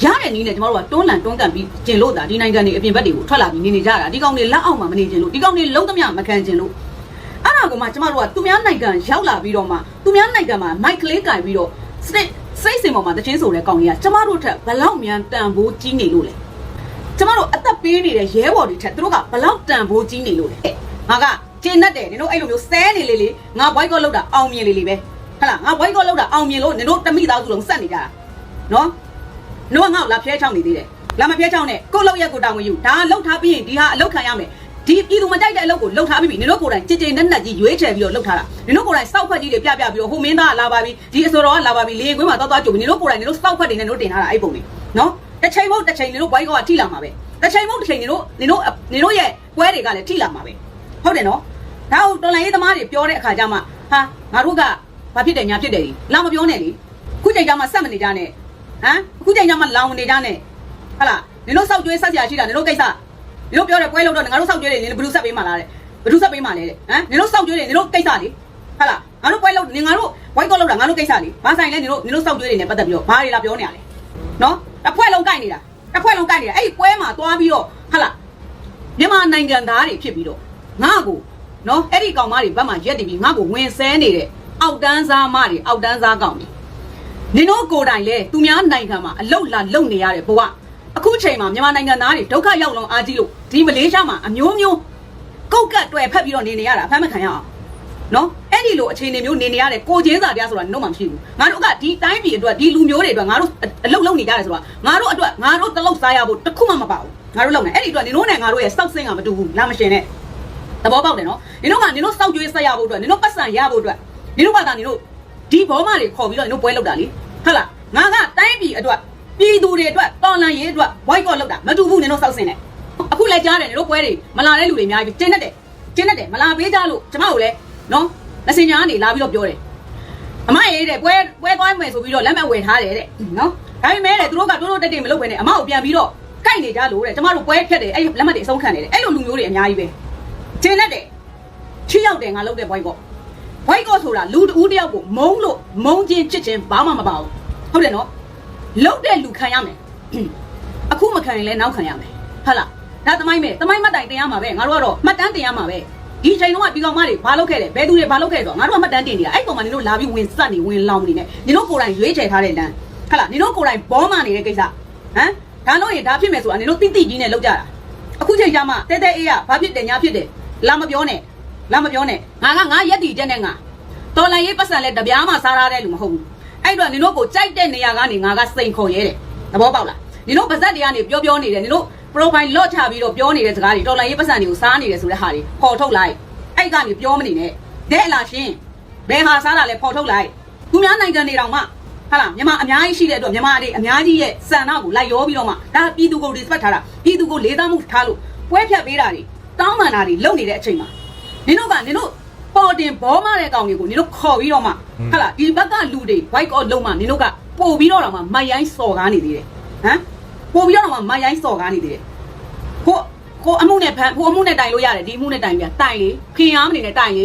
ကရတဲ့နည်းနဲ့ကျမတို့ကတွန်းလန်တွန်းကန်ပြီးကျင်လို့တာဒီနိုင်ငံတွေအပြင်ဘက်တွေကိုထွက်လာပြီးနေနေကြတာဒီကောင်တွေလက်အောက်မှာမနေကျင်လို့ဒီကောင်တွေလုံးသမျှမခံကျင်လို့အဲ့ဒါကမှကျမတို့ကသူများနိုင်ငံရောက်လာပြီးတော့မှသူများနိုင်ငံမှာမိုက်ကလေးကင်ပြီးတော့စိတ်စိတ်စင်ပေါ်မှာတချင်းဆိုတဲ့ကောင်ကြီးကကျမတို့ထက်ဘလောက်မြန်တန်ဖိုးကြီးနေလို့လဲ ကျမတို့အသက်ပေးနေတဲ့ရဲဘော်တွေထက်သူတို့ကဘလောက်တန်ဖိုးကြီးနေလို့လဲငါကကျင်းတတ်တယ်နင်တို့အဲ့လိုမျိုးဆဲနေလေလေငါဘွိုက်ကောလောက်တာအောင်မြင်လေလေပဲဟဟလားငါဘွိုက်ကောလောက်တာအောင်မြင်လို့နင်တို့တမိသားစုလုံးစက်နေကြတာနော်နင်တို့ကငါ့ကိုလာဖျဲချောင်းနေသေးတယ်လာမဖျဲချောင်းနဲ့ကိုယ့်လောက်ရက်ကိုတောင်းဝင်ယူဒါလှုပ်ထားပြီးရင်ဒီဟာအလောက်ခံရမယ်ဒီပြည်သူမကြိုက်တဲ့အလုပ်ကိုလှုပ်ထားပြီးပြီနင်တို့ကိုယ်တိုင်ကြည်ကြည်နက်နက်ကြီးရွေးချယ်ပြီးတော့လှုပ်ထားတာနင်တို့ကိုယ်တိုင်စောက်ဖက်ကြီးတွေပြပြပြီးတော့ဟိုမင်းသားကလာပါပြီဒီအစောတော်ကလာပါပြီလေရင်ကွင်းမှာသွားသွားကြုံပြီနင်တို့ကိုယ်တိုင်နင်တို့စောက်ဖက်တွေနဲ့နင်တို့တင်ထားတာအဲ့ပုံတွေနော် တစ်ချိန်မဟုတ်တစ်ချိန်နင်တို့ဘွိုင်းကောကထိလာမှာပဲတစ်ချိန်မဟုတ်တစ်ချိန်နင်တို့နင်တို့နင်တို့ရဲ့ပွဲတွေကလည်းထိလာမှာပဲဟုတ်တယ်နော်ဒါဟုတ်တော်လိုင်းရေးသမားတွေပြောတဲ့အခါကျမှဟာငါတို့ကဘာဖြစ်တယ်ညာဖြစ်တယ်လीလာမပြောနဲ့လေခုချိန်ကျမှဆက်မနေကြနဲ့ဟမ်အခုချိန်ကျမှလောင်နေကြနဲ့ဟာလားနင်တို့စောက်ကျွေးဆက်စရာရှိတာနင်တို့ကိစ္စနင်တို့ပြောတယ်ပွဲလို့တော့ငါတို့စောက်ကြွေးတယ်နင်တို့ဘယ်သူဆက်ပေးမှလားတဲ့ဘယ်သူဆက်ပေးမှလဲတဲ့ဟမ်နင်တို့စောက်ကြွေးတယ်နင်တို့ကိစ္စလေဟာလားငါတို့ပွဲလို့နင်ငါတို့ဝိုက်ကောလောက်တာငါတို့ကိစ္စလေဘာဆိုင်လဲနင်တို့နင်တို့စောက်ကြွေးတယ်နဲ့ပတ်သက်ပြီးတော့ဘာတွေလာပြောနေရလဲနော် တစ်ဖွဲ့လုံးကြိုက်နေတာတစ်ဖွဲ့လုံးကြိုက်နေတာအဲ့ဒီပွဲမှာသွားပြီးတော့ဟာလားမြန်မာနိုင်ငံသားတွေဖြစ်ပြီးတော့ငါ့ကိုနော်အဲ့ဒီကောင်မတွေဘက်မှာရက်တည်ပြီးငါ့ကိုဝင်ဆဲနေတဲ့အောက်တန်းစားမတွေအောက်တန်းစားကောင်တွေနင်တို့ကိုယ်တိုင်လေသူများနိုင်ငံမှာအလုတ်လာလုံနေရတဲ့ဘဝအခုချိန်မှာမြန်မာနိုင်ငံသားတွေဒုက္ခရောက်လွန်အားကြီးလို့ဒီမလေးရှားမှာအမျိုးမျိုးကုတ်ကတ်တွယ်ဖက်ပြီးတော့နေနေရတာအဖမ်းမခံရအောင် နော်အဲ့ဒီလိုအခြေအနေမျိုးနေနေရတဲ့ကိုချင်းစာတရားဆိုတာနှုတ်မှမရှိဘူးငါတို့ကဒီတိုင်းပြည်အတွက်ဒီလူမျိုးတွေအတွက်ငါတို့အလုတ်လုံနေကြတယ်ဆိုတာငါတို့အတွက်ငါတို့တလုတ်စားရဖို့တခုမှမပါဘူးငါတို့လုံနေအဲ့ဒီအတွက်နင်တို့နဲ့ငါတို့ရဲ့စောက်စင်းကမတူဘူးလာမရှင်နဲ့သဘောပေါက်တယ်နော်နင်တို့ကနင်တို့စောက်ကြွေးဆက်ရဖို့အတွက်နင်တို့ပတ်စံရဖို့အတွက်နင်တို့ဘာသာနင်တို့ဒီဘောမတွေခေါ်ပြီးတော့နင်တို့ပွဲလုပ်တာလေဟုတ်လားငါကတိုင်းပြည်အတွက်ပြည်သူတွေအတွက်တော်လန်ရေးအတွက်ဝိုက်ကော့လုပ်တာမတူဘူးနင်တို့စောက်စင်းနဲ့အခုလည်းကြားတယ်နင်တို့ပွဲတွေမလာတဲ့လူတွေအများကြီးကျင်းတတ်တယ်ကျင်းတတ်တယ်မလာပေးကြလို့ကျမတို့လည်း နော်လက်စင်ညာကနေလာပြီးတော့ပြောတယ်အမရေးတဲ့ပွဲပွဲသွားမယ်ဆိုပြီးတော့လက်မှတ်ဝယ်ထားတယ်တဲ့နော်ဒါပေမဲ့တဲ့သူတို့ကတို့တို့တက်တက်မလုပ်ဘဲနဲ့အမကိုပြန်ပြီးတော့ကြိုက်နေကြလို့တဲ့ကျမတို့ပွဲဖြတ်တယ်အဲ့လက်မှတ်တွေအဆုံးခံနေတယ်အဲ့လိုလူမျိုးတွေအများကြီးပဲကျင်းတတ်တယ်ချီရောက်တယ်ငါလုပ်တဲ့ဘွိုက်ကောဘွိုက်ကောဆိုတာလူတူးတယောက်ကိုမုံလို့မုံချင်းချစ်ချင်းဘာမှမပါဘူးဟုတ်တယ်နော်လုတ်တဲ့လူခံရမယ်အခုမခံရင်လည်းနောက်ခံရမယ်ဟုတ်လားဒါသမိုင်းပဲသမိုင်းမှတ်တိုင်တင်ရမှာပဲငါတို့ကတော့မှတ်တမ်းတင်ရမှာပဲ ဒီချိန်တော့ကဒီကောင်မတွေဘာလုပ်ခဲ့တယ်ဘယ်သူတွေဘာလုပ်ခဲ့တယ်ဆိုတော့ငါတို့ကမှတ်တမ်းတင်နေတာအဲ့ကောင်မနင်တို့လာပြီးဝင်စက်နေဝင်လောင်နေနေနင်တို့ကိုယ်တိုင်ရွေးချယ်ထားတဲ့လမ်းဟုတ်လားနင်တို့ကိုယ်တိုင်ဘောမှနေတဲ့ကိစ္စဟမ်ဒါလို့ရင်ဒါဖြစ်မယ်ဆိုတာနင်တို့တိတိကြီးနဲ့လုပ်ကြတာအခုချိန်ကျမှတဲတဲအေးကဘာဖြစ်တယ်ညာဖြစ်တယ်လာမပြောနဲ့လာမပြောနဲ့ငါကငါရက်တီတက်နဲ့ငါတော်လိုင်းရေးပတ်စံလဲတပြားမှစားရတဲ့လူမဟုတ်ဘူးအဲ့တော့နင်တို့ကိုကြိုက်တဲ့နေရာကနေငါကစိန်ခေါ်ရဲတယ်သဘောပေါက်လားနင်တို့ပါဇက်တွေကနေပြောပြောနေတယ်နင်တို့ profile လော့ချပြီးတော့ပြောနေတဲ့စကားတွေတော်လိုင်းရေးပတ်စံတွေကိုစားနေတယ်ဆိုတဲ့ဟာတွေပေါ်ထုတ်လိုက်အဲ့ကနေပြောမနေနဲ့တဲ့အလားရှင်ဘယ်ဟာစားတာလဲပေါ်ထုတ်လိုက်သူများနိုင်ငံတွေတောင်မှဟာလားမြန်မာအများကြီးရှိတဲ့အတွက်မြန်မာတွေအများကြီးရဲ့စံနာကိုလိုက်ရောပြီးတော့မှဒါပြည်သူကို respect ထားတာပြည်သူကိုလေးစားမှုထားလို့ပွဲဖြတ်ပေးတာတွေတောင်းပန်တာတွေလုပ်နေတဲ့အချိန်မှာနင်တို့ကနင်တို့ပေါ်တင်ဘောမတဲ့ကောင်တွေကိုနင်တို့ခေါ်ပြီးတော့မှဟာလားဒီဘက်ကလူတွေ white out လုံးမှနင်တို့ကပို့ပြီးတော့တော့မှမိုက်ရိုင်းစော်ကားနေသေးတယ်ဟမ် ပို့ပြီးတော့တော့မှမိုက်ရိုင်းစော်ကားနေသေးတယ်ကိုကိုအမှုနဲ့ဖန်ကိုအမှုနဲ့တိုင်လို့ရတယ်ဒီအမှုနဲ့တိုင်ပြတိုင်လေခင်အားမနေနဲ့တိုင်လေ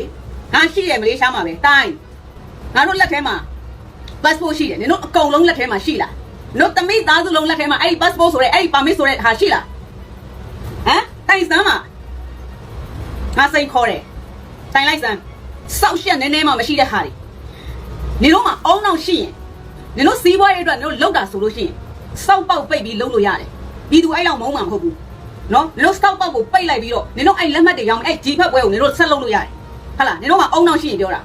ငါရှိတယ်မလေးရှားမှာပဲတိုင်ငါတို့လက်ထဲမှာ passport ရှိတယ်နင်တို့အကုန်လုံးလက်ထဲမှာရှိလားနင်တို့တမိသားစုလုံးလက်ထဲမှာအဲ့ဒီ passport ဆိုတဲ့အဲ့ဒီ permit ဆိုတဲ့ဟာရှိလားဟမ်တိုင်စမ်းမှာငါစိန်ခေါ်တယ်တိုင်လိုက်စမ်းစောက်ရှက်နည်းနည်းမှမရှိတဲ့ဟာတွေနင်တို့မှာအုံနောက်ရှိရင်နင်တို့စီးပွားရေးအတွက်နင်တို့လောက်တာဆိုလို့ရှိရင် စောက်ပေါက်ပိတ်ပြီးလုပ်လို့ရတယ်ပြည်သူအဲ့လောက်မုန်းမှာမဟုတ်ဘူးနော်နင်တို့စောက်ပေါက်ကိုပိတ်လိုက်ပြီးတော့နင်တို့အဲ့လက်မှတ်တွေရောင်းအဲ့ဂျီဖက်ပွဲကိုနင်တို့ဆက်လုပ်လို့ရတယ်ဟုတ်လားနင်တို့မှာအုံနောက်ရှိရင်ပြောတာ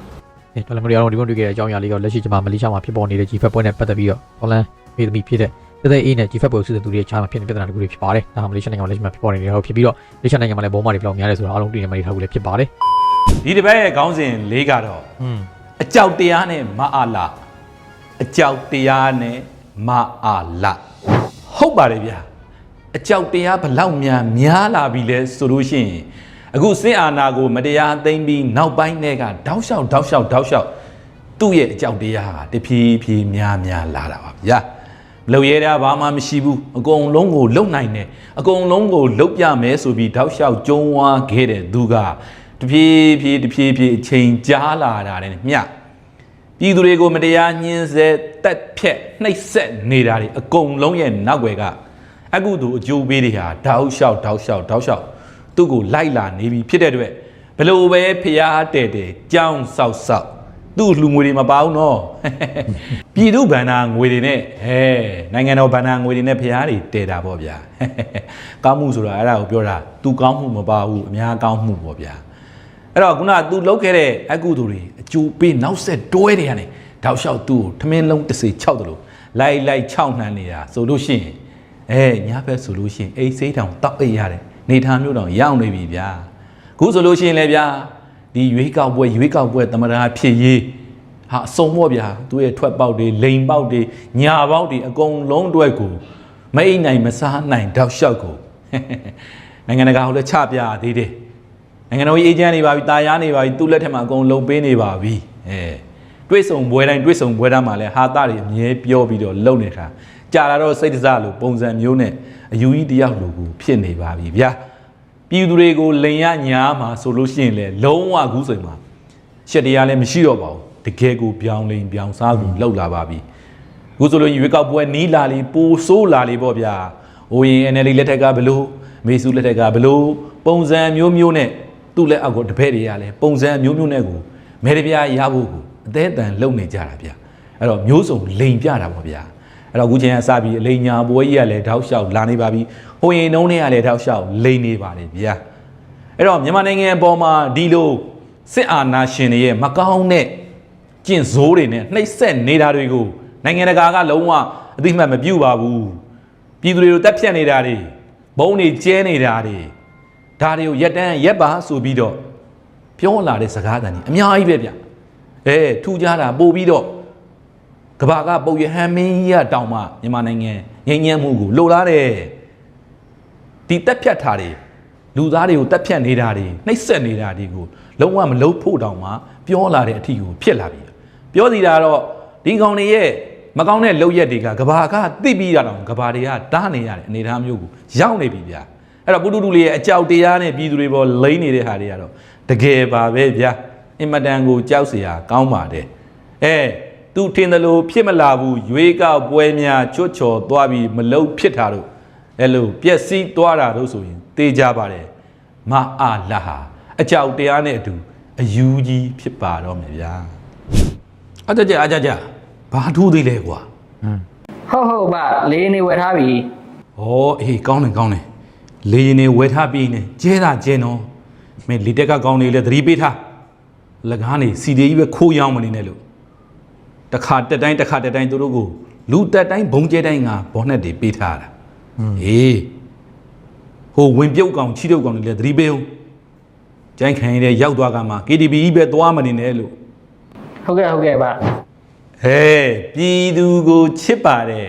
အဲတော်လန်မရီအောင်ဒီဘုံတွေ့ခဲ့တဲ့အကြောင်းအရာလေးကလက်ရှိကျွန်မမလေးရှားမှာဖြစ်ပေါ်နေတဲ့ GFAT ပွဲနဲ့ပတ်သက်ပြီးတော့တော်လန်မေသမီဖြစ်တဲ့တသက်အေးနဲ့ GFAT ပွဲကိုစုတဲ့သူတွေချားမှာဖြစ်နေတဲ့ပြဿနာတခုတွေဖြစ်ပါတယ်။ဒါဟာမလေးရှားနိုင်ငံမှာလက်ရှိမှာဖြစ်ပေါ်နေတဲ့ဟုတ်ဖြစ်ပြီးတော့မလေးရှားနိုင်ငံမှာလည်းဘောမာတွေဘယ်လောက်များလဲဆိုတာအားလုံးသိနေမှနေထားဘူးလည်းဖြစ်ပါတယ်။ဒီတစ်ပတ်ရဲ့ခေါင်းစဉ်လေးကတော့อืมအကြောက်တရားနဲ့မအားလာအကြောက်တရားနဲ့ မအားလာဟုတ်ပါတယ်ဗျာအကြောက်တရားဘလောက်များများလာပြီလဲဆိုလို့ရှိရင်အခုစစ်အာဏာကိုမတရားသိမ်းပြီးနောက်ပိုင်းတွေကတောက်လျှောက်တောက်လျှောက်တောက်လျှောက်သူ့ရဲ့အကြောက်တရားဟာတဖြည်းဖြည်းများများလာတာပါဗျာမလုံရဲတာဘာမှမရှိဘူးအကုန်လုံးကိုလုံနိုင်တယ်အကုန်လုံးကိုလုံပြမယ်ဆိုပြီးတောက်လျှောက်ကျုံးဝါခဲ့တဲ့သူကတဖြည်းဖြည်းတဖြည်းဖြည်းအချိန်ကြာလာတာနဲ့မျှ ပြည်သူတွေကိုမတရားညှင်းဆဲတက်ဖြက်နှိပ်စက်နေတာတွေအကုန်လုံးရဲ့နောက်ွယ်ကအကုသူအကျိုးပေးတွေဟာတောက်လျှောက်တောက်လျှောက်တောက်လျှောက်သူ့ကိုလိုက်လာနေပြီဖြစ်တဲ့အတွက်ဘလို့ပဲဖျားတဲ့တဲ့ကြောင်းဆောက်ဆောက်သူ့လူငွေတွေမပါဘူးနော်ပြည်သူဗန္နာငွေတွေနဲ့ဟဲနိုင်ငံတော်ဗန္နာငွေတွေနဲ့ဖျားတွေတည်တာပေါ့ဗျာကောင်းမှုဆိုတာအဲ့ဒါကိုပြောတာသူကောင်းမှုမပါဘူးအများကောင်းမှုပေါ့ဗျာ အဲ့တော့ခုနက तू လောက်ခဲ့တဲ့အကုသိုလ်တွေအကျိုးပေးနောက်ဆက်တွဲတွေကနေတောက်လျှောက်သူ့ကိုထမင်းလုံးတစ်စေ6တယ်လို့လိုက်လိုက်6နှမ်းနေတာဆိုလို့ရှိရင်အဲညဘက်ဆိုလို့ရှိရင်အိတ်စိတ်တောင်တောက်အိတ်ရတယ်နေထားမျိုးတောင်ရောက်နေပြီဗျာခုဆိုလို့ရှိရင်လည်းဗျာဒီရွေးကောက်ပွဲရွေးကောက်ပွဲသမ္မတဖြစ်ရေးဟာအစုံပေါ့ဗျာသူ့ရဲ့ထွက်ပေါက်တွေလိန်ပေါက်တွေညာပေါက်တွေအကုန်လုံးအတွက်ကိုမအိတ်နိုင်မစားနိုင်တောက်လျှောက်ကိုနိုင်ငံတကာကိုလည်းချပြသေးတယ် နိုင်ငံတော်ကြီးအေဂျင့်နေပါပြီတာယာနေပါပြီသူ့လက်ထက်မှာအကုန်လုံပေးနေပါပြီအဲတွေးဆုံပွဲတိုင်းတွေးဆုံပွဲတိုင်းမှာလည်းဟာတာတွေအမြဲပြောပြီးတော့လုံနေတာကြာလာတော့စိတ်တစားလို့ပုံစံမျိုးနဲ့အယူကြီးတယောက်လိုကိုဖြစ်နေပါပြီဗျာပြည်သူတွေကိုလိန်ရညာမှာဆိုလို့ရှိရင်လေလုံးဝအခုဆိုရင်မှာရှက်တရားလည်းမရှိတော့ပါဘူးတကယ်ကိုပြောင်းလိန်ပြောင်းစားကိုလှုပ်လာပါပြီအခုဆိုလို့ရွေးကောက်ပွဲနီးလာလီပိုဆိုးလာလီပေါ့ဗျာ။ဟိုရင် NLD လက်ထက်ကဘလို့မေစုလက်ထက်ကဘလို့ပုံစံမျိုးမျိုးနဲ့ သူ့လက်အောက်ကိုတပည့်တွေကလည်းပုံစံမျိုးမျိုးနဲ့ကိုမဲတပြားရဖို့ကိုအသေးအတန်လုံနေကြတာဗျာ။အဲ့တော့မျိုးစုံလိန်ပြတာပေါ့ဗျာ။အဲ့တော့အခုချိန်ကစပြီးအလိန်ညာပွဲကြီးကလည်းတောက်လျှောက်လာနေပါပြီ။ဟိုရင်နှုံးတွေကလည်းတောက်လျှောက်လိန်နေပါတယ်ဗျာ။အဲ့တော့မြန်မာနိုင်ငံအပေါ်မှာဒီလိုစစ်အာဏာရှင်တွေရဲ့မကောင်းတဲ့ကျင့်ဇိုးတွေနဲ့နှိပ်စက်နေတာတွေကိုနိုင်ငံတကာကလုံးဝအသိမှတ်မပြုပါဘူးပြည်သူတွေကိုတက်ဖြတ်နေတာတွေဘုံတွေကျဲနေတာတွေ ဒါတွေကိုရက်တန်းရက်ပါဆိုပြီးတော့ပြောလာတဲ့စကားတန်ကြီးအများကြီးပဲဗျအဲထူကြတာပို့ပြီးတော့ကဘာကပုတ်ရဟန်မင်းကြီးကတောင်မှမြန်မာနိုင်ငံငြိမ်းချမ်းမှုကိုလိုလားတယ်ဒီတက်ဖြတ်တာတွေလူသားတွေကိုတက်ဖြတ်နေတာတွေနှိပ်စက်နေတာတွေကိုလုံးဝမလုံးဖို့တောင်မှပြောလာတဲ့အထီကိုဖြစ်လာပြီပြောစီတာတော့ဒီကောင်တွေရဲ့မကောင်းတဲ့လောက်ရက်တွေကကဘာကသိပြီးတာတော့ကဘာတွေကတားနေရတဲ့အနေအထားမျိုးကိုရောက်နေပြီဗျာ အဲ့တော့ပုတုတုလေးရဲ့အကြောက်တရားနဲ့ပြည်သူတွေပေါ်လိမ့်နေတဲ့ဟာတွေကတော့တကယ်ပါပဲဗျာအင်မတန်ကိုကြောက်စရာကောင်းပါတယ်အဲသူထင်တယ်လို့ဖြစ်မလာဘူးရွေးကောက်ပွဲများချွတ်ချော်သွားပြီးမလုံဖြစ်တာတို့အဲ့လိုပျက်စီးသွားတာတို့ဆိုရင်တေးကြပါတယ်မအားလာဟာအကြောက်တရားနဲ့အတူအယူကြီးဖြစ်ပါတော့မယ်ဗျာအကြကြအကြကြဘာထူးသေးလဲကွာဟုတ်ဟုတ်ပါလေးနေဝယ်ထားပြီဩအေးကောင်းတယ်ကောင်းတယ် လေရင်နေဝယ်ထားပြီးနေကျဲတာကျဲနော်။မင်းလေတက်ကကောင်းနေလေသတိပေးထား။လကားနေစီဒီကြီးပဲခိုးရောင်းမနေနဲ့လို့။တစ်ခါတက်တိုင်းတစ်ခါတက်တိုင်းသူတို့ကိုလူတက်တိုင်းဘုံကျဲတိုင်းကဘောနဲ့တွေပေးထားတာ။အေးဟိုဝင်ပြုတ်ကောင်ချီတုတ်ကောင်နေလေသတိပေးအောင်။ကျိုင်းခံရတဲ့ရောက်သွားကမှ KTB ကြီးပဲသွားမနေနဲ့လို့ဟုတ်ကဲ့ဟုတ်ကဲ့ပါဟဲပြည်သူကိုချစ်ပါတယ်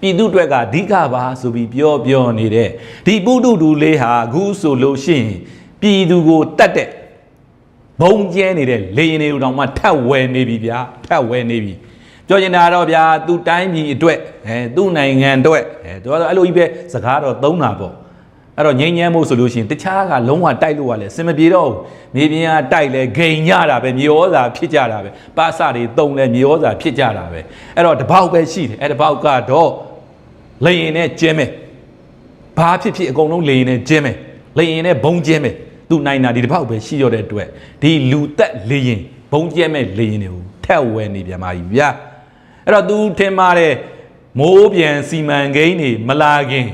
ပြည်သူတွေကအဓိကပါဆိုပြီးပြောပြောနေတဲ့ဒီပုတုတူလေးဟာအခုဆိုလို့ရှိရင်ပြည်သူကိုတတ်တဲ့ဘုံကျဲနေတဲ့လေရင်တွေတောင်မှထပ်ဝယ်နေပြီဗျာထပ်ဝယ်နေပြီပြောချင်တာတော့ဗျာသူတိုင်းပြည်အတွက်အဲသူ့နိုင်ငံအတွက်အဲသူကတော့အဲ့လိုကြီးပဲစကားတော့သုံးတာပေါ့ အဲ့တော့ငိမ့်ညမ်းမို့ဆိုလို့ရှိရင်တခြားကလုံးဝတိုက်လို့ရလဲစင်မပြေတော့ဘူးမြေပြင်ကတိုက်လဲဂိန်ညတာပဲမြေဩဇာဖြစ်ကြတာပဲပါစတွေတုံလဲမြေဩဇာဖြစ်ကြတာပဲအဲ့တော့တပေါက်ပဲရှိတယ်အဲ့တပေါက်ကတော့လေရင်နဲ့ကျင်းမယ်ဘာဖြစ်ဖြစ်အကုန်လုံးလေရင်နဲ့ကျင်းမယ်လေရင်နဲ့ဘုံကျင်းမယ်သူနိုင်တာဒီတပေါက်ပဲရှိရတဲ့အတွက်ဒီလူသက်လေရင်ဘုံကျင်းမဲ့လေရင်တွေကိုထက်ဝဲနေပြန်ပါပြီဗျာအဲ့တော့ तू ထင်ပါတယ်မိုးပြန်စီမံကိန်းတွေမလာခင်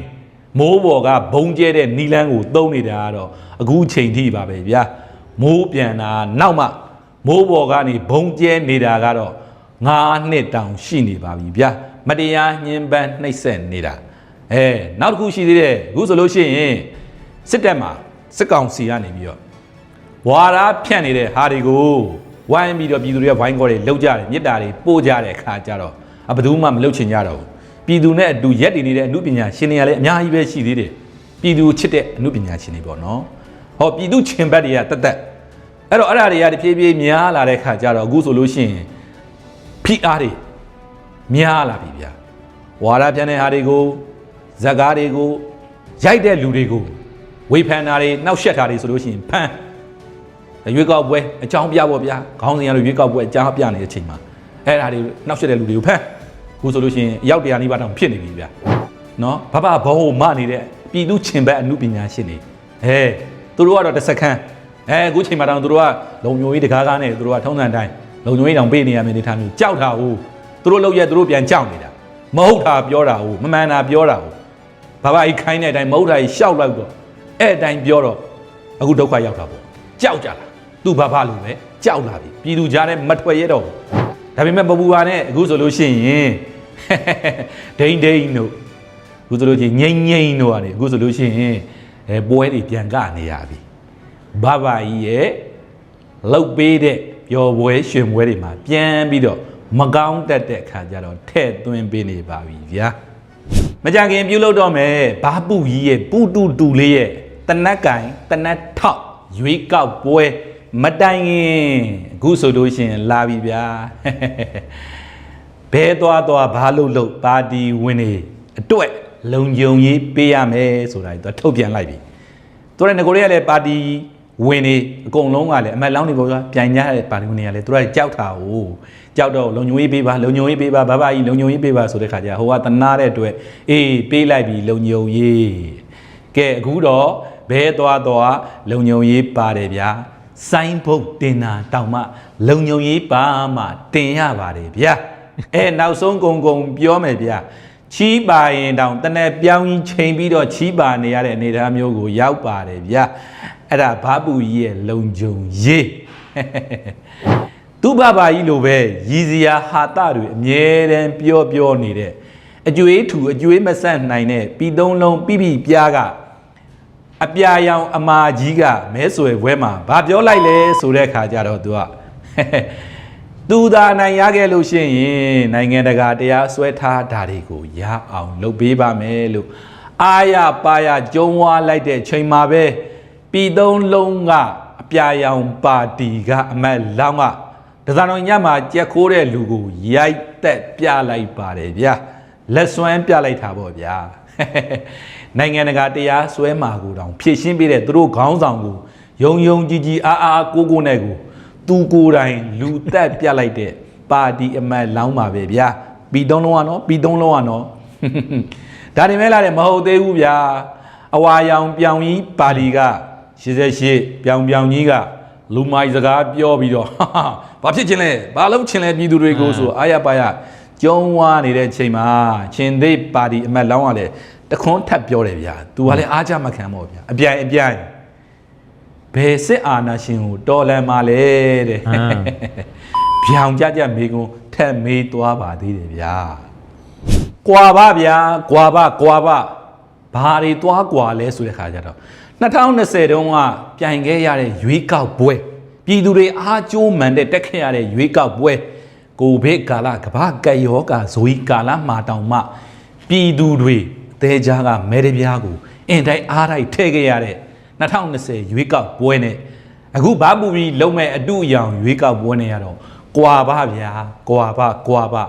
မိုးပေါ်ကဘုံကျဲတဲ့နီလန်းကိုသုံးနေတာကတော့အခုချိန်ထိပါပဲဗျာမိုးပြန်တာနောက်မှမိုးပေါ်ကနေဘုံကျဲနေတာကတော့9နှစ်တောင်ရှိနေပါပြီဗျာမတရားညှဉ်းပန်းနှိပ်စက်နေတာအဲနောက်တစ်ခုရှိသေးတယ်အခုဆိုလို့ရှိရင်စစ်တပ်မှာစစ်ကောင်စီကနေပြီးတော့ဝါရာဖြန့်နေတဲ့ဟာတွေကိုဝိုင်းပြီးတော့ပြည်သူတွေကဝိုင်းကောတွေလောက်ကြတယ်မြစ်တာတွေပို့ကြတဲ့အခါကျတော့အဘယ်သူမှမလုပ်ချင်ကြတော့ဘူး ပြည်သူနဲ့အတူရက်တည်နေတဲ့အမှုပညာရှင်တွေကလည်းအများကြီးပဲရှိသေးတယ်ပြည်သူချစ်တဲ့အမှုပညာရှင်တွေပေါ့နော်ဟောပြည်သူချင်ဘက်တွေကတက်တက်အဲ့တော့အဲ့ဒါတွေကတဖြည်းဖြည်းများလာတဲ့အခါကျတော့အခုဆိုလို့ရှိရင်ဖိအားတွေများလာပြီဗျာဝါရပြန်တဲ့ဟာတွေကိုဇက်ကားတွေကိုရိုက်တဲ့လူတွေကိုဝေဖန်တာတွေနှောက်ယှက်တာတွေဆိုလို့ရှိရင်ဖမ်းရွေးကောက်ပွဲအကြောင်းပြဖို့ဗျာခေါင်းစဉ်ရလို့ရွေးကောက်ပွဲအကြောင်းပြနေတဲ့အချိန်မှာအဲ့ဒါတွေနှောက်ယှက်တဲ့လူတွေကိုဖမ်း ခုဆိုလို့ရှိရင်အရောက်တရားနိဗ္ဗာန်တောင်ဖြစ်နေပြီဗျာနော်ဘဘဘောမနေတဲ့ပြည်သူချင်းဘက်အမှုပညာရှင်တွေဟဲသူတို့ကတော့တစ်စက္ကန့်အဲအခုချိန်မှာတောင်သူတို့ကလုံညိုရေးတကားကားနဲ့သူတို့ကထုံးစံတိုင်းလုံညိုရေးတောင်ပေးနေရမယ့်အနေထားမျိုးကြောက်တာဟုတ်သူတို့လောက်ရက်သူတို့ပြန်ကြောက်နေတာမဟုတ်တာပြောတာဟုတ်မမှန်တာပြောတာဟုတ်ဘဘကြီးခိုင်းတဲ့အတိုင်းမဟုတ်တာကြီးရှောက်လိုက်တော့အဲ့အတိုင်းပြောတော့အခုဒုက္ခရောက်တာပေါ့ကြောက်ကြလားသူ့ဘာဘာလို့ပဲကြောက်လာပြီပြည်သူကြားထဲမထွက်ရတော့ဘူးဒါပေမဲ့ပပူပါနဲ့အခုဆိုလို့ရှိရင် ဒိန်ဒိန်တို့အခုဆိုလို့ရှိရင်ငိမ့်ငိမ့်တို့ကနေအခုဆိုလို့ရှိရင်အဲပွဲတွေပြန်ကနေရပြီဘာဘာကြီးရဲ့လောက်ပေးတဲ့ပျော်ပွဲရွှင်ပွဲတွေမှာပြန်ပြီးတော့မကောင်းတတ်တဲ့အခါကျတော့ထဲ့သွင်းပေးနေပါပြီဗျာမကြခင်ပြုလုပ်တော့မယ်ဘာပူကြီးရဲ့ပူတူတူလေးရဲ့တနက်ကင်တနက်ထောက်ရွေးကောက်ပွဲမတိုင်ခင်အခုဆိုလို့ရှိရင်လာပြီဗျာ ဘဲသွားသွားဘာလို့လို့ပါတီဝင်နေအတွက်လုံခြုံရေးပေးရမယ်ဆိုတာသူထုတ်ပြန်လိုက်ပြီသူကငကိုတွေကလည်းပါတီဝင်နေအကုန်လုံးကလည်းအမတ်လောင်းတွေပေါ်ကပြိုင်ကြတဲ့ပါတီဝင်တွေကလည်းသူကကြောက်တာ哦ကြောက်တော့လုံခြုံရေးပေးပါလုံခြုံရေးပေးပါဘာဘာကြီးလုံခြုံရေးပေးပါဆိုတဲ့ခါကျဟိုကတနာတဲ့အတွက်အေးပေးလိုက်ပြီလုံခြုံရေးကဲအခုတော့ဘဲသွားသွားလုံခြုံရေးပါတယ်ဗျာစိုင်းဘုတ်တင်တာတောင်မှလုံခြုံရေးပါမှတင်ရပါတယ်ဗျာ အဲနောက်ဆုံးကုံကုံပြောမယ်ဗျာချီးပါရင်တောင်တနေ့ပြောင်းကြီးချိန်ပြီးတော့ချီးပါနေရတဲ့အနေအထားမျိုးကိုရောက်ပါတယ်ဗျာအဲ့ဒါဘာပူကြီးရဲ့လုံခြုံရေးသူ့ဘဘကြီးလိုပဲရည်စရာဟာတတွေအမြဲတမ်းပြောပြောနေတဲ့အကျွေးထူအကျွေးမဆက်နိုင်တဲ့ပြီးသုံးလုံးပြပြပြားကအပြာရောင်အမာကြီးကမဲဆွယ်ဘွဲမှာဘာပြောလိုက်လဲဆိုတဲ့ခါကျတော့ तू က သူသာနိုင်ရခဲ့လို့ရှိရင်နိုင်ငံတကာတရားစွဲထားတာတွေကိုရအောင်လုပ်ပေးပါမယ်လို့အာရပါရကြုံဝါလိုက်တဲ့ချိန်မှာပဲပြည်သုံးလုံးကအပြာရောင်ပါတီကအမတ်လောင်းကဒဇာတော်ညမှာကြက်ခိုးတဲ့လူကိုရိုက်တက်ပြလိုက်ပါတယ်ဗျာလက်စွမ်းပြလိုက်တာပေါ့ဗျာနိုင်ငံတကာတရားစွဲမှာကိုတောင်ဖြည့်ရှင်းပေးတဲ့သူတို့ခေါင်းဆောင်ကိုယုံယုံကြည်ကြည်အားအားကိုကိုနဲ့ကို သူကိုယ်တိုင်လူတက်ပြလိုက်တဲ့ပါတီအမတ်လောင်းပါပဲဗျာပြီးသုံးလုံးကနော်ပြီးသုံးလုံးကနော်ဒါနေမဲ့လာတယ်မဟုတ်သေးဘူးဗျာအဝါရောင်ပြောင်ကြီးပါတီက88ပြောင်ပြောင်ကြီးကလူမိုက်စကားပြောပြီးတော့ဘာဖြစ်ချင်းလဲဘာလုပ်ချင်းလဲပြည်သူတွေကိုဆိုအာရပါရကျုံဝါနေတဲ့ချိန်မှာချင်းသိပါတီအမတ်လောင်းကလည်းတခွန်းထပ်ပြောတယ်ဗျာသူကလည်းအားကြမခံပေါ့ဗျာအပြိုင်အပြိုင် ဘယ်စစ်အာဏာရှင်ကိုတော်လန်มาလဲတဲ့ဟမ်ဗျောင်ကြကြမေကုံထက်မေးသွားပါသေးတယ်ဗျာကွာပါဗျာကွာပါကွာပါဘာတွေသွားကွာလဲဆိုတဲ့ခါကျတော့2020တုန်းကပြိုင်ခဲ့ရတဲ့ရွေးကောက်ပွဲပြည်သူတွေအားကြိုးမှန်တဲ့တက်ခဲ့ရတဲ့ရွေးကောက်ပွဲကိုဗစ်ကာလကမ္ဘာကပ်ရောဂါဇိုကြီးကာလမှာတောင်မှပြည်သူတွေအသေးချာကမဲတပြားကိုအင်တိုင်းအားတိုင်းထည့်ခဲ့ရတဲ့ 2020ရွေးကောက်ပွဲနဲ့အခုဘာပူပြီးလုံးမဲ့အတူအယောင်ရွေးကောက်ပွဲနဲ့ရတော့ကွာပါဗျာကွာပါကွာပါ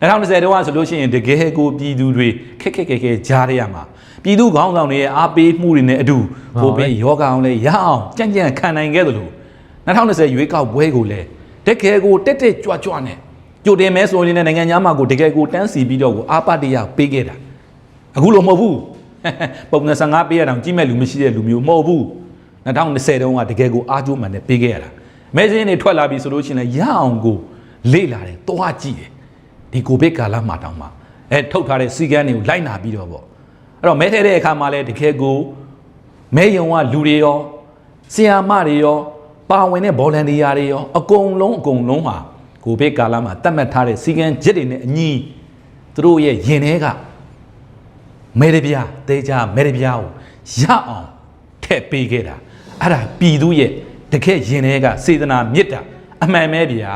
2020တုန်းကဆိုလို့ရှိရင်တကယ်ကိုပြည်သူတွေခက်ခက်ခက်ခက်ကြားရရမှာပြည်သူခေါင်းဆောင်တွေရဲ့အားပေးမှုတွေနဲ့အတူဟုတ်ကိုပါပဲဘူးယောဂအောင်လဲရအောင်ကြံ့ကြံ့ခံနိုင်ခဲ့သလို2020ရွေးကောက်ပွဲကိုလည်းတကယ်ကိုတက်တက်ကြွကြွနဲ့ကြိုတင်မဲဆိုရင်လည်းနိုင်ငံသားမှာကိုတကယ်ကိုတန်းစီပြီးတော့ကိုအာပါတရပေးခဲ့တာအခုလိုမဟုတ်ဘူး ပုံ25ပေးရအောင်ကြီးမဲ့လူမရှိတဲ့လူမျိုးမဟုတ်ဘူး2020တုန်းကတကယ်ကိုအားကျိုးမှန်နဲ့ပေးခဲ့ရတာမဲစင်းတွေထွက်လာပြီဆိုလို့ရှိရင်လည်းရအောင်ကိုလေ့လာတယ်တွားကြည့်တယ်ဒီကိုဗစ်ကာလမှာတောင်မှအဲထုတ်ထားတဲ့စီကန်းတွေကိုလိုက်နာပြီးတော့ပေါ့အဲ့တော့မဲထဲတဲ့အခါမှာလဲတကယ်ကိုမဲယုံကလူတွေရောဆီယာမတွေရောပါဝင်တဲ့ဘောလန်တီယာတွေရောအကုန်လုံးအကုန်လုံးမှာကိုဗစ်ကာလမှာတတ်မှတ်ထားတဲ့စီကန်းချက်တွေနဲ့အညီသူတို့ရဲ့ရင်ထဲက မဲရပြားတေးကြမဲရပြားကိုရအောင်ထည့်ပေးခဲ့တာအဲ့ဒါပြည်သူရဲ့တကယ်ရင်ထဲကစေတနာမေတ္တာအမှန်ပဲဗျာ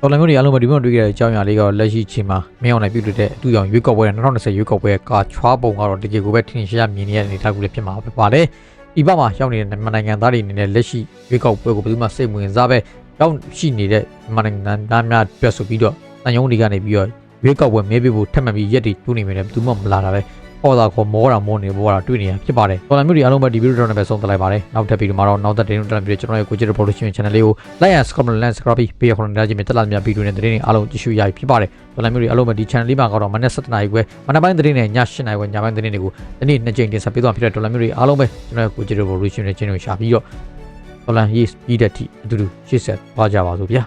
တော်လိုင်းမျိုးတွေအားလုံးပဲဒီမှာတွေ့ခဲ့တဲ့အကြောင်းအရာလေးကတော့လက်ရှိချိန်မှာမင်းအောင်နိုင်ပြုတ်တဲ့အတူရောင်ရွေးကောက်ပွဲ2020ရွေးကောက်ပွဲကာချွားပုံကတော့တကယ်ကိုပဲထင်ရှားမြင်နေရတဲ့အနေအထားကူလေးဖြစ်မှာပဲပါတယ်။ဤဘက်မှာရောက်နေတဲ့မြန်မာနိုင်ငံသားတွေအနေနဲ့လက်ရှိရွေးကောက်ပွဲကိုဘယ်သူမှစိတ်ဝင်စားပဲရောက်ရှိနေတဲ့မြန်မာနိုင်ငံသားများအတွက်ဆိုပြီးတော့တန်ယုံတွေကနေပြီးတော့ ရွေးကောက်ပွဲမဲပေးဖို့ထပ်မံပြီးရက်တွေတူးနေမိတယ်ဘယ်သူမှမလာတာပဲဟောတာခေါ်မောတာမောနေဘောတာတွေ့နေရဖြစ်ပါတယ်တော်လိုင်းမျိုးတွေအားလုံးပဲဒီဗီဒီယိုတော့လည်းပဲဆုံးသတ်လိုက်ပါတယ်နောက်ထပ်ဗီဒီယိုမှာတော့နောက်သက်တင်တက်ပြီးကျွန်တော်ရဲ့ကိုကြည့်တဲ့ production channel လေးကို like and subscribe and subscribe ပြီးပေးရခွင့်ရခြင်းနဲ့တက်လာမြဗီဒီယိုနဲ့သတင်းတွေအားလုံးကြည့်ရှုရပြီဖြစ်ပါတယ်တော်လိုင်းမျိုးတွေအားလုံးပဲဒီ channel လေးမှာကတော့မနေ့7နာရီခွဲမနက်ပိုင်းသတင်းနဲ့ည7နာရီခွဲညပိုင်းသတင်းတွေကိုဒီနေ့နှစ်ကြိမ်တင်ဆက်ပေးသွားဖြစ်တဲ့တော်လိုင်းမျိုးတွေအားလုံးပဲကျွန်တော်ရဲ့ကိုကြည့်တဲ့ production နဲ့ချင်းကိုရှာပြီးတော့တော်လိုင်းရေးပြီးတဲ့အထိအတူတူရှေ့ဆက်သွားကြပါစို့ဗျာ